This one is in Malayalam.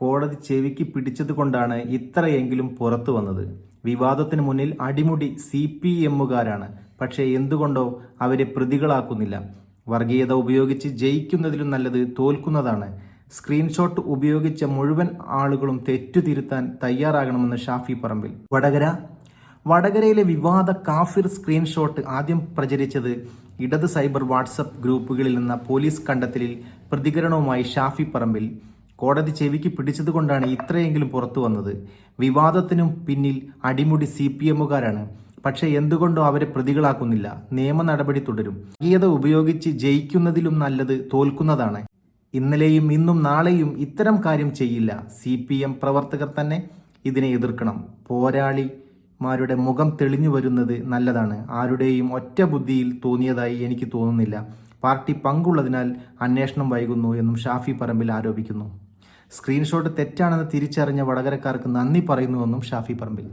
കോടതി ചെവിക്ക് പിടിച്ചതുകൊണ്ടാണ് ഇത്രയെങ്കിലും പുറത്തു വന്നത്. വിവാദത്തിന് മുന്നിൽ അടിമുടി സി പി എമ്മുകാരാണ്. പക്ഷേ എന്തുകൊണ്ടോ അവരെ പ്രതികളാക്കുന്നില്ല. വർഗീയത ഉപയോഗിച്ച് ജയിക്കുന്നതിലും നല്ലത് തോൽക്കുന്നതാണ്. സ്ക്രീൻഷോട്ട് ഉപയോഗിച്ച മുഴുവൻ ആളുകളും തെറ്റുതിരുത്താൻ തയ്യാറാകണമെന്ന് ഷാഫി പറമ്പിൽ. വടകര? വടകരയിലെ വിവാദ കാഫിർ സ്ക്രീൻഷോട്ട് ആദ്യം പ്രചരിച്ചത് ഇടത് സൈബർ വാട്സപ്പ് ഗ്രൂപ്പുകളിൽ നിന്ന പോലീസ് കണ്ടെത്തലിൽ പ്രതികരണവുമായി ഷാഫി പറമ്പിൽ. കോടതി ചെവിക്ക് പിടിച്ചതുകൊണ്ടാണ് ഇത്രയെങ്കിലും പുറത്തു വന്നത്. വിവാദത്തിനും പിന്നിൽ അടിമുടി സി പി എമ്മുകാരാണ്. പക്ഷെ എന്തുകൊണ്ടോ അവരെ പ്രതികളാക്കുന്നില്ല. നിയമ നടപടി തുടരും. വർഗീയത ഉപയോഗിച്ച് ജയിക്കുന്നതിലും നല്ലത് തോൽക്കുന്നതാണ്. ഇന്നലെയും ഇന്നും നാളെയും ഇത്തരം കാര്യം ചെയ്യില്ല. സി പി എം പ്രവർത്തകർ തന്നെ ഇതിനെ എതിർക്കണം. പോരാളിമാരുടെ മുഖം തെളിഞ്ഞു വരുന്നത് നല്ലതാണ്. ആരുടെയും ഒറ്റ ബുദ്ധിയിൽ തോന്നിയതായി എനിക്ക് തോന്നുന്നില്ല. പാർട്ടി പങ്കുള്ളതിനാൽ അന്വേഷണം വൈകുന്നു എന്നും ഷാഫി പറമ്പിൽ ആരോപിക്കുന്നു. സ്ക്രീൻഷോട്ട് തെറ്റാണെന്ന് തിരിച്ചറിഞ്ഞ വടകരക്കാർക്ക് നന്ദി പറയുന്നുവെന്നും ഷാഫി പറമ്പിൽ